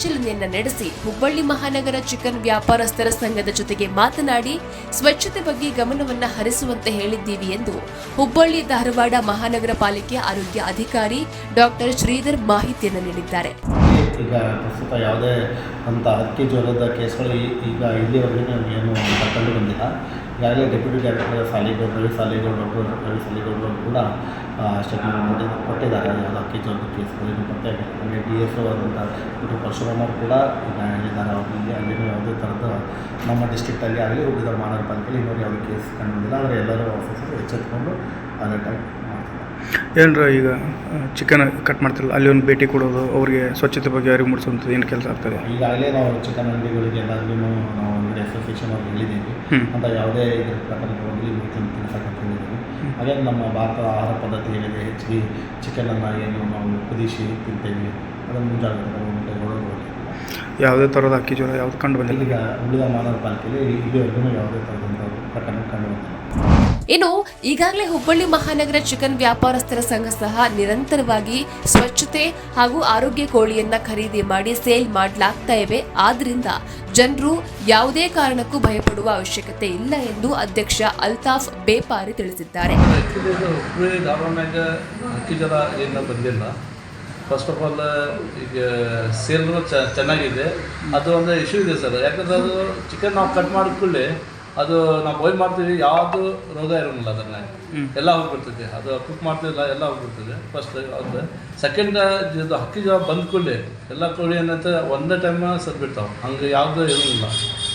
ಪರಿಶೀಲನೆಯನ್ನ ನಡೆಸಿ ಹುಬ್ಬಳ್ಳಿ ಮಹಾನಗರ ಚಿಕನ್ ವ್ಯಾಪಾರಸ್ಥರ ಸಂಘದ ಜೊತೆಗೆ ಮಾತನಾಡಿ ಸ್ವಚ್ಛತೆ ಬಗ್ಗೆ ಗಮನವನ್ನ ಹರಿಸುವಂತೆ ಹೇಳಿದ್ದೀವಿ ಎಂದು ಹುಬ್ಬಳ್ಳಿ ಧಾರವಾಡ ಮಹಾನಗರ ಪಾಲಿಕೆ ಆರೋಗ್ಯ ಅಧಿಕಾರಿ ಡಾಕ್ಟರ್ ಶ್ರೀಧರ್ ಮಾಹಿತಿಯನ್ನು ನೀಡಿದ್ದಾರೆ. ಯಾವುದೇ ಅಂತ ಹಕ್ಕಿ ಜ್ವರದ ಕೇಸ್ಗಳು ಈಗ ಇಲ್ಲಿವರೆಗೂ ಏನು ಕಂಡು ಬಂದಿಲ್ಲ ಈಗಾಗಲೇ deputy director Saligowd Ravi Saligowd doctor Ravi Saligowd ಅವರು ಕೂಡ ಸ್ಟೇಟ್ಮೆಂಟ್ ನೋಡಿ ಕೊಟ್ಟಿದ್ದಾರೆ ಯಾವುದೋ ಹಕ್ಕಿ ಜ್ವರದ ಕೇಸ್ಗಳು ಇನ್ನೂ ಪತ್ತೆ ಹಾಗೆ ಡಿ ಎಸ್ ಒ ಆದಂಥ ಡಾಕ್ಟರ್ ಪರಶುರಾಮ್ ಅವರು ಕೂಡ ಹೇಳಿದ್ದಾರೆ ಅವರಿಗೆ. ಅಲ್ಲಿನೂ ಯಾವುದೇ ಥರದ ನಮ್ಮ ಡಿಸ್ಟ್ರಿಕ್ಟಲ್ಲಿ ಆಗಲಿ ಉಳಿದ ಮಹಾನಗರ ಪಾಲಿಕೆಯಲ್ಲಿ ಇನ್ನೂ ಯಾವುದೇ ಕೇಸ್ ಕಂಡು ಬಂದಿಲ್ಲ. ಆದರೆ ಎಲ್ಲರೂ ಆಫೀಸರ್ ಎಚ್ಚೆತ್ಕೊಂಡು ಅಲರ್ಟಾಗಿ ಏನರ ಈಗ ಚಿಕನ್ ಕಟ್ ಮಾಡ್ತಿರಲ್ಲ ಅಲ್ಲಿ ಒಂದು ಭೇಟಿ ಕೊಡೋದು ಅವರಿಗೆ ಸ್ವಚ್ಛತೆ ಬಗ್ಗೆ ಅರಿವು ಮೂಡಿಸುವಂಥದ್ದು ಏನು ಕೆಲಸ ಆಗ್ತದೆ? ಈಗಾಗಲೇ ನಾವು ಚಿಕನ್ ಅಂಗಡಿಗಳಿಗೆ ಎಲ್ಲಾದ್ರೂ ನಾವು ಒಂದು ಅಸೋಸಿಯೇಷನ್ ಅವ್ರಿಗೆ ಹೇಳಿದ್ದೀವಿ. ಅಂತ ಯಾವುದೇ ಇದ್ರ ಪ್ರಕಾರ ಹೋಗಲಿ ಮೀಟನ್ನು ತಿನ್ಸಕ್ಕಂತ ಹೇಳಿದ್ದೀವಿ ಹಾಗೆ ನಮ್ಮ ಭಾರತದ ಆಹಾರ ಪದ್ಧತಿ ಏನಿದೆ ಹೆಚ್ಚಿಗೆ ಚಿಕನನ್ನು ಏನು ನಾವು ಕುದಿಸಿ ತಿಂತೇವೆ. ಅದನ್ನು ಮುಂಜಾಗ್ರತೆ ಯಾವುದೇ ಥರದ ಅಕ್ಕಿ ಜೋಳ ಯಾವುದು ಕಂಡು ಬಂದಿಲ್ಲ? ಈಗ ಉಳಿದ ಮಾನವ ಪಾಲಿಕೆಯಲ್ಲಿ ಇಲ್ಲಿವರೆಗೂ ಯಾವುದೇ ಥರದಂಥ ಪ್ರಕರಣ ಕಂಡು ಬಂದಿಲ್ಲ. ಇನ್ನು, ಈಗಾಗಲೇ ಹುಬ್ಬಳ್ಳಿ ಮಹಾನಗರ ಚಿಕನ್ ವ್ಯಾಪಾರಸ್ಥರ ಸಂಘ ಸಹ ನಿರಂತರವಾಗಿ ಸ್ವಚ್ಛತೆ ಹಾಗೂ ಆರೋಗ್ಯ ಕೋಳಿಯನ್ನ ಖರೀದಿ ಮಾಡಿ ಸೇಲ್ ಮಾಡಲಾಗ್ತಾ ಇವೆ. ಆದ್ರಿಂದ ಜನರು ಯಾವುದೇ ಕಾರಣಕ್ಕೂ ಭಯಪಡುವ ಅವಶ್ಯಕತೆ ಇಲ್ಲ ಎಂದು ಅಧ್ಯಕ್ಷ ಅಲ್ತಾಫ್ ಬೇಪಾರಿ ತಿಳಿಸಿದ್ದಾರೆ. ಫಸ್ಟ್ ಆಫ್ ಆಲ್ ಈಗ ಸೇಲ್ ಚೆನ್ನಾಗಿದೆ. ಅದು ಒಂದು ಇಶ್ಯೂ ಇದೆ ಸರ್. ಯಾಕಂದ್ರೆ ಅದು ಚಿಕನ್ ನಾವು ಕಟ್ ಮಾಡಿದ ಅದು ನಾವು ಬಾಯ್ಲ್ ಮಾಡ್ತೀವಿ ಯಾವುದು ರೋಗ ಇರೋಂಗಿಲ್ಲ ಅದನ್ನ. ಎಲ್ಲ ಹೋಗ್ಬಿಡ್ತದೆ. ಅದು ಕುಕ್ ಮಾಡ್ತಿಲ್ಲ ಎಲ್ಲ ಹೋಗ್ಬಿಡ್ತದೆ. ಫಸ್ಟ್ ಅದು. ಸೆಕೆಂಡ್ ಇದು ಹಕ್ಕಿ ಜ್ವರ ಬಂದ ಕೂಡಲೇ ಎಲ್ಲ ಕೋಳಿ ಏನಂತ ಒಂದೇ ಟೈಮ್ ಸತ್ ಬಿಡ್ತಾವೆ ಹಂಗೆ ಯಾವುದು ಇರೋಂಗಿಲ್ಲ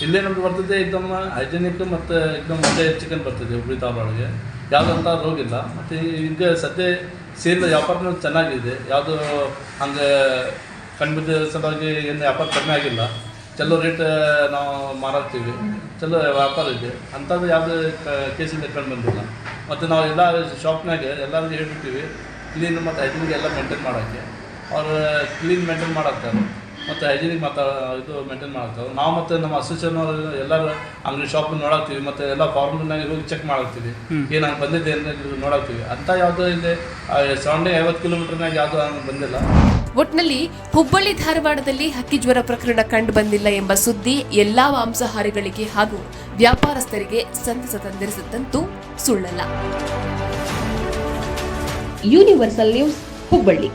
ಇಲ್ಲೇ ನಮ್ಗೆ ಬರ್ತದೆ ಏಕದಮ್ ಹೈಜೆನಿಕ್ ಮತ್ತು ಏಕದಮ್ ಒಳ್ಳೆ ಚಿಕನ್ ಬರ್ತದೆ ಹುಬ್ಬಳ್ಳಿ ಧಾರವಾಡಗೆ ಯಾವುದಂತ ರೋಗ ಇಲ್ಲ. ಮತ್ತು ಈಗ ಸದ್ಯ ಸೇಲ್ ವ್ಯಾಪಾರನೂ ಚೆನ್ನಾಗಿದೆ. ಯಾವುದು ಹಂಗೆ ಕಣ್ಬಿದ್ದ ಸಲುವಾಗಿ ಏನು ವ್ಯಾಪಾರ ಕಡಿಮೆ ಆಗಿಲ್ಲ. ಚಲೋ ರೇಟ್ ನಾವು ಮಾರಾಡ್ತೀವಿ. ಚಲೋ ವ್ಯಾಪಾರ ಇದೆ. ಅಂಥದ್ದು ಯಾವುದೇ ಕೇಸಿಂದ ಕಂಡು ಬಂದಿಲ್ಲ. ಮತ್ತು ನಾವು ಎಲ್ಲ ಶಾಪ್ನಾಗೆ ಎಲ್ಲರಿಗೂ ಹೇಳ್ಬಿಡ್ತೀವಿ ಕ್ಲೀನ್ ಮತ್ತು ಹೈಜಿನಿಗೆ ಎಲ್ಲ ಮೇಂಟೈನ್ ಮಾಡೋಕ್ಕೆ. ಅವ್ರು ಕ್ಲೀನ್ ಮೇಂಟೈನ್ ಮಾಡಾಕ್ತಾರೆ. ಮತ್ತು ಹೈಜಿನಿಕ್ ಮಾತಾ ಇದು ಮೇಂಟೈನ್ ಮಾಡ್ತಾರೆ ನಾವು ಮತ್ತು ನಮ್ಮ ಅಸೋಸಿಯೇಷನ್ ಅವರು ಎಲ್ಲರೂ ಅಂಗಡಿ ಶಾಪ್ ನೋಡಾಕ್ತೀವಿ. ಮತ್ತು ಎಲ್ಲ ಫಾರ್ಮ್ನಾಗ ಹೋಗಿ ಚೆಕ್ ಮಾಡಾಕ್ತೀವಿ. ಏನು ಹಂಗೆ ಬಂದಿದೆ ಅಂತ ನೋಡಾಕ್ತೀವಿ. ಅಂತ ಯಾವುದೋ ಇಲ್ಲಿ ಸೆವೆಂಟಿ ಐವತ್ತು ಕಿಲೋಮೀಟರ್ನಾಗ ಯಾವುದೋ ಹಂಗೆ ಬಂದಿಲ್ಲ. ಒಟ್ನಲ್ಲಿ ಹುಬ್ಬಳ್ಳಿ ಧಾರವಾಡದಲ್ಲಿ ಹಕ್ಕಿ ಜ್ವರ ಪ್ರಕರಣ ಕಂಡು ಬಂದಿಲ್ಲ ಎಂಬ ಸುದ್ದಿ ಎಲ್ಲಾ ಮಾಂಸಾಹಾರಿಗಳಿಗೆ ಹಾಗೂ ವ್ಯಾಪಾರಸ್ಥರಿಗೆ ಸಂತಸ ತಂದಿರಿಸಿದ್ದಂತೂ ಸುಳ್ಳಲ್ಲ. Universal news Hubballi